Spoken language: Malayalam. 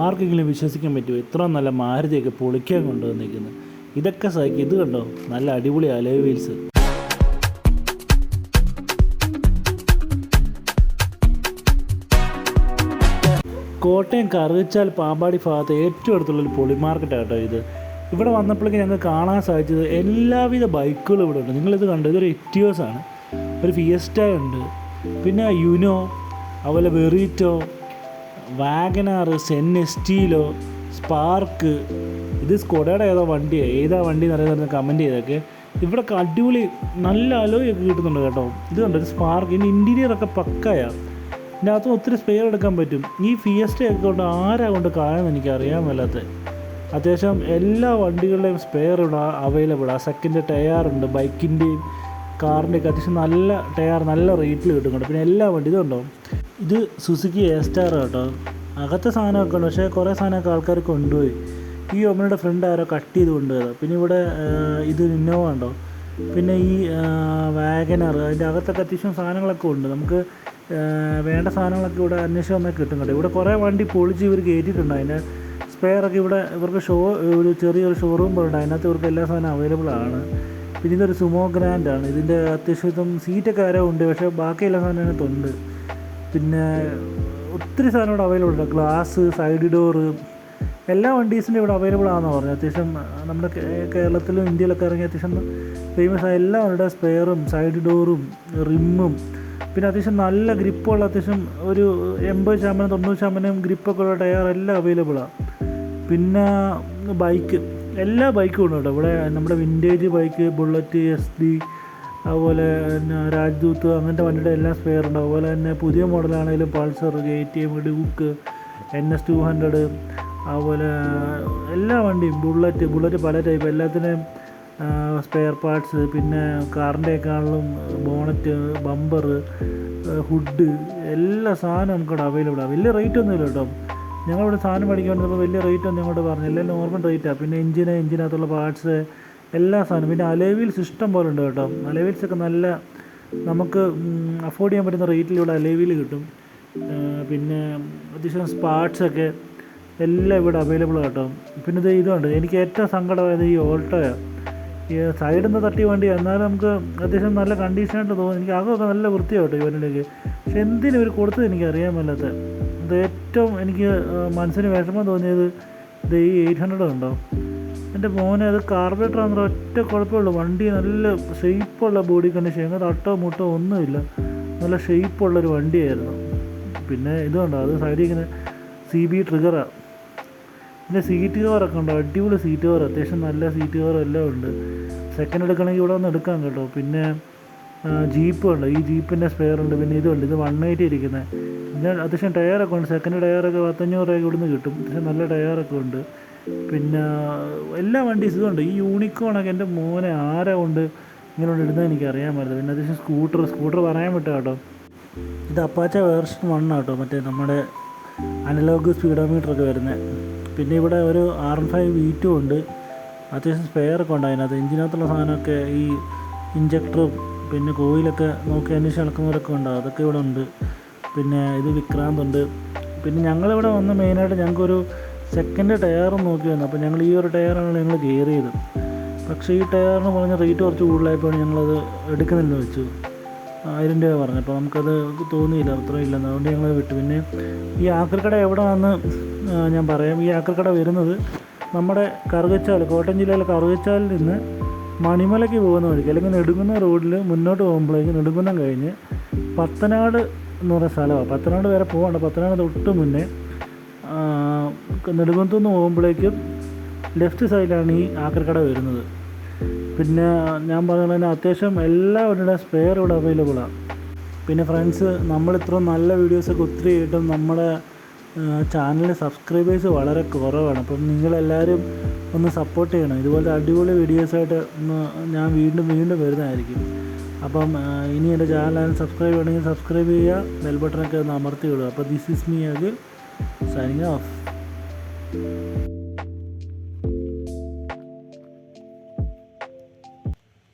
ആർക്കെങ്കിലും വിശ്വസിക്കാൻ പറ്റുമോ? ഇത്ര നല്ല മാരുതിയൊക്കെ പൊളിക്കാൻ കൊണ്ടുവന്നിരിക്കുന്നത് ഇതൊക്കെ സഹിക്കും. ഇത് കണ്ടോ? നല്ല അടിപൊളി അലോയ് വീൽസ് കോട്ടയം കറുകച്ചാൽ പാമ്പാടി ഭാഗത്ത് ഏറ്റവും അടുത്തുള്ളൊരു പൊളി മാർക്കറ്റാട്ടോ ഇത്. ഇവിടെ വന്നപ്പോഴേക്കും ഞങ്ങൾക്ക് കാണാൻ സാധിച്ചത് എല്ലാവിധ ബൈക്കുകളും ഇവിടെ ഉണ്ട്. നിങ്ങളിത് കണ്ടു? ഇതൊരു എറ്റിയോസാണ് ഒരു ഫിയസ്റ്റ ഉണ്ട്. പിന്നെ യുനോ അതുപോലെ Verito wagon R Zen Estilo Spark ഇത് സ്കൊഡയുടെ ഏതോ വണ്ടിയാണ് ഏതാ വണ്ടി എന്നറിയാതെ കമന്റ് ചെയ്തൊക്കെ. ഇവിടെ അടിപൊളി നല്ല അലോയൊക്കെ കിട്ടുന്നുണ്ട് കേട്ടോ. ഇത് കണ്ടോ ഒരു സ്പാർക്ക് ഇതിന്റെ ഇന്റീരിയറൊക്കെ പക്കയാണ് ഇതിന്റെ അകത്ത് ഒത്തിരി സ്പെയർ എടുക്കാൻ പറ്റും. ഈ ഫിയസ്റ്റയൊക്കെ കൊണ്ട് ആരാ കൊണ്ട് കായെന്ന് എനിക്ക് അറിയാൻ മേലാത്ത. അത്യാവശ്യം എല്ലാ വണ്ടികളുടെയും സ്പെയർ ഇവിടെ അവൈലബിൾ ആ. സെക്കൻഡ് ടയർ ഉണ്ട് ബൈക്കിന്റെയും കാറിന്റെയൊക്കെ അത്യാവശ്യം നല്ല ടയർ നല്ല റേറ്റിൽ കിട്ടുന്നുണ്ട്. പിന്നെ എല്ലാ വണ്ടി ഇതുണ്ടോ ഇത് സുസുക്കി എ സ്റ്റാർ കേട്ടോ അകത്തെ സാധനമൊക്കെ ഉണ്ട് പക്ഷേ കുറേ സാധനമൊക്കെ ആൾക്കാർ കൊണ്ടുപോയി. ഈ ഒമ്മയുടെ ഫ്രണ്ട് ആരോ കട്ട് ചെയ്ത് കൊണ്ടുപോയത്. പിന്നെ ഇവിടെ ഇത് ഇന്നോവ ഉണ്ടോ? പിന്നെ ഈ വാഗനർ അതിന്റെ അകത്തൊക്കെ അത്യാവശ്യം സാധനങ്ങളൊക്കെ ഉണ്ട്. നമുക്ക് വേണ്ട സാധനങ്ങളൊക്കെ ഇവിടെ അന്വേഷിച്ച് വന്നാൽ കിട്ടും കേട്ടോ. ഇവിടെ കുറേ വണ്ടി പൊളിച്ച് ഇവർ കയറ്റിയിട്ടുണ്ട്. അതിന്റെ സ്പെയർ ഒക്കെ ഇവിടെ ഇവർക്ക് ഷോ ഒരു ചെറിയൊരു ഷോറൂം പോലെ ഉണ്ട് അതിനകത്ത് ഇവർക്ക് എല്ലാ സാധനവും അവൈലബിൾ ആണ്. പിന്നെ ഇതൊരു സുമോ ഗ്രാൻഡാണ് ഇതിന്റെ അത്യാവശ്യം സീറ്റൊക്കെ ആരോ ഉണ്ട്. പക്ഷേ ബാക്കി എല്ലാ സാധനം അതിനകത്തുണ്ട്. പിന്നെ ഒത്തിരി സാധനം ഇവിടെ അവൈലബിൾ ഉണ്ട്. ഗ്ലാസ് സൈഡ് ഡോറ് എല്ലാ വണ്ടീസിന്റെ ഇവിടെ അവൈലബിൾ ആണെന്ന് പറഞ്ഞു അത്യാവശ്യം നമ്മുടെ കേരളത്തിലും ഇന്ത്യയിലൊക്കെ ഇറങ്ങിയ അത്യാവശ്യം ഫേമസ് ആയ എല്ലാ അവരുടെ സ്പെയറും സൈഡ് ഡോറും റിമ്മും പിന്നെ അത്യാവശ്യം നല്ല ഗ്രിപ്പുള്ള അത്യാവശ്യം ഒരു എൺപത് ശതമാനം തൊണ്ണൂറ് ശതമാനം ഗ്രിപ്പൊക്കെ ഉള്ള ടയർ എല്ലാം അവൈലബിളാണ് പിന്നെ ബൈക്ക് എല്ലാ ബൈക്കും ഉണ്ട് കേട്ടോ. ഇവിടെ നമ്മുടെ vintage bike Bullet S D അതുപോലെ പിന്നെ രാജ്ദൂത്ത് അങ്ങനത്തെ വണ്ടിയുടെ എല്ലാം സ്പെയർ ഉണ്ട്. അതുപോലെ തന്നെ പുതിയ മോഡലാണെങ്കിലും Pulsar K T M Duke N S two hundred അതുപോലെ എല്ലാ വണ്ടിയും ബുള്ളറ്റ് ബുള്ളറ്റ് പല ടൈപ്പ് എല്ലാത്തിനെയും സ്പെയർ പാർട്സ് പിന്നെ കാറിന്റെക്കാളും ബോണറ്റ് ബമ്പർ ഹുഡ് എല്ലാ സാധനവും നമുക്കിവിടെ അവൈലബിൾ ആണ് വലിയ റേറ്റ് ഒന്നുമില്ല കേട്ടോ. ഞങ്ങളിവിടെ സാധനം മേടിക്കാൻ വലിയ റേറ്റ് ഒന്നും ഞങ്ങളോട് പറഞ്ഞു എല്ലാം നോർമൽ റേറ്റാണ് പിന്നെ എഞ്ചിന് എഞ്ചിനകത്തുള്ള പാർട്സ് എല്ലാ സാധനവും. പിന്നെ അലേവീൽസ് ഇഷ്ടം പോലെ ഉണ്ട് കേട്ടോ. അലേവീൽസൊക്കെ നല്ല നമുക്ക് അഫോർഡ് ചെയ്യാൻ പറ്റുന്ന റേറ്റിൽ ഇവിടെ അലേവീൽ കിട്ടും. പിന്നെ അത്യാവശ്യം സ്പാർട്സൊക്കെ എല്ലാം ഇവിടെ അവൈലബിൾ കേട്ടോ. പിന്നെ ഇത് ഇതുണ്ട്. എനിക്ക് ഏറ്റവും സങ്കടമായത് ഈ ഓൾട്ടോയാണ് ഈ സൈഡിൽ നിന്ന് തട്ടി വണ്ടി എന്നാലും നമുക്ക് അത്യാവശ്യം നല്ല കണ്ടീഷനായിട്ട് തോന്നും. എനിക്ക് അകമൊക്കെ നല്ല വൃത്തിയാട്ടോ ഈ വണ്ടിയിലേക്ക് പക്ഷെ എന്തിനും ഇവർ കൊടുത്തത് എനിക്ക് അറിയാൻ മേലാത്ത. ഇത് ഏറ്റവും എനിക്ക് മനസ്സിന് വിഷമം തോന്നിയത് ഇത് ഈ എയ്റ്റ് ഹൺഡ്രഡ് ഉണ്ടോ? എന്റെ മോനെ അത് കാർബറേറ്റർ ആണെന്ന് ഒറ്റ കുഴപ്പമുള്ളൂ വണ്ടി നല്ല ഷെയ്പ്പുള്ള ബോഡി കണ്ടീഷൻ അങ്ങനെ തട്ടോ മുട്ടോ ഒന്നുമില്ല. നല്ല ഷെയ്പ്പുള്ളൊരു വണ്ടിയായിരുന്നു. പിന്നെ ഇതുണ്ടോ അത് സൈഡിൽ ഇങ്ങനെ സി ബി ട്രിഗറാണ് പിന്നെ സീറ്റ് കവറൊക്കെ ഉണ്ടോ? അടിപൊളി സീറ്റ് കവർ അത്യാവശ്യം നല്ല സീറ്റ് കവർ എല്ലാം ഉണ്ട്. സെക്കൻഡ് എടുക്കണമെങ്കിൽ ഇവിടെ വന്ന് എടുക്കാം കേട്ടോ. പിന്നെ ജീപ്പ് ഉണ്ട് ഈ ജീപ്പിന്റെ സ്പെയർ ഉണ്ട്. പിന്നെ ഇതുണ്ട് ഇത് വൺ എയ്റ്റി ഇരിക്കുന്നത് പിന്നെ അത്യാവശ്യം ടയറൊക്കെ ഉണ്ട്. സെക്കൻഡ് ടയറൊക്കെ പത്തഞ്ഞൂറ് രൂപ ഇവിടുന്ന് കിട്ടും. അത്യാവശ്യം നല്ല ടയറൊക്കെ ഉണ്ട്. പിന്നെ എല്ലാ വണ്ടീസും ഇതുണ്ട് ഈ യൂണിക്കോണൊക്കെ എന്റെ മോനെ ആരാ കൊണ്ട് ഇങ്ങനെ കൊണ്ട് ഇടുന്നത് എനിക്ക് അറിയാൻ പറ്റില്ല. പിന്നെ അത്യാവശ്യം സ്കൂട്ടർ സ്കൂട്ടർ പറയാൻ പറ്റും കേട്ടോ. ഇത് അപ്പാച്ച വേർഷൻ വൺ ആട്ടോ മറ്റേ നമ്മുടെ അനലോഗ് സ്പീഡോമീറ്റർ ഒക്കെ വരുന്നത് പിന്നെ ഇവിടെ ഒരു R N five V two ഉണ്ട്. അത്യാവശ്യം സ്പെയർ ഒക്കെ ഉണ്ട് അതിനകത്ത്. എഞ്ചിനകത്തുള്ള സാധനമൊക്കെ ഈ ഇഞ്ചക്ടറും പിന്നെ കോയിലൊക്കെ നോക്കി അന്വേഷിച്ച് നടക്കുന്നവരൊക്കെ ഉണ്ട്. അതൊക്കെ ഇവിടെ ഉണ്ട്. പിന്നെ ഇത് വിക്രാന്ത് ഉണ്ട്. പിന്നെ ഞങ്ങളിവിടെ വന്ന് മെയിനായിട്ട് ഞങ്ങൾക്കൊരു സെക്കൻഡ് ടയർ വന്നു. അപ്പോൾ ഞങ്ങൾ ഈ ഒരു ടയറാണ് ഞങ്ങൾ കെയർ ചെയ്തത് പക്ഷേ ഈ ടയറിന് പറഞ്ഞ റേറ്റ് കുറച്ച് കൂടുതലായപ്പോൾ ഞങ്ങളത് എടുക്കുന്നില്ലെന്ന് വെച്ചു. ആയിരം രൂപ പറഞ്ഞു. അപ്പോൾ നമുക്കത് തോന്നിയില്ല. അത്രയും ഇല്ലെന്ന്. അതുകൊണ്ട് ഞങ്ങൾ വിട്ടു. പിന്നെ ഈ ആക്രിക്കട എവിടെ വന്ന് ഞാൻ പറയാം. ഈ ആക്രിക്കട വരുന്നത് നമ്മുടെ കറുകച്ചാൽ കോട്ടയം ജില്ലയിലെ കറുകച്ചാലിൽ നിന്ന് മണിമലയ്ക്ക് പോകുന്ന വഴിക്ക് അല്ലെങ്കിൽ നെടുങ്കുന്ന റോഡിൽ മുന്നോട്ട് പോകുമ്പോഴേക്കും നെടുങ്കുന്നം കഴിഞ്ഞ് പത്തനാട് എന്ന് പറയുന്ന സ്ഥലമാണ്. പത്തനാട് വരെ പോകണ്ട പത്തനാട് തൊട്ട് മുന്നേ നെടുങ്കുന്നത്തു നിന്ന് പോകുമ്പോഴേക്കും ലെഫ്റ്റ് സൈഡിലാണ് ഈ ആക്രക്കട വരുന്നത്. പിന്നെ ഞാൻ പറഞ്ഞ പോലെ തന്നെ അത്യാവശ്യം എല്ലാ വണ്ടിയുടെ സ്പെയർ ഇവിടെ അവൈലബിളാണ് പിന്നെ ഫ്രണ്ട്സ് നമ്മൾ ഇത്ര നല്ല വീഡിയോസൊക്കെ ഒത്തിരി ആയിട്ടും നമ്മുടെ ചാനൽ സബ്സ്ക്രൈബേഴ്സ് വളരെ കുറവാണ്. അപ്പം നിങ്ങളെല്ലാവരും ഒന്ന് സപ്പോർട്ട് ചെയ്യണം. ഇതുപോലത്തെ അടിപൊളി വീഡിയോസായിട്ട് ഞാൻ വീണ്ടും വീണ്ടും വരുന്നതായിരിക്കും. അപ്പം ഇനി എന്റെ ചാനൽ സബ്സ്ക്രൈബ് ചെയ്യണമെങ്കിൽ സബ്സ്ക്രൈബ് ചെയ്യുക. ബെൽ ബട്ടണൊക്കെ ഒന്ന് അമർത്തി വിടുക അപ്പോൾ this is me Agil signing off Música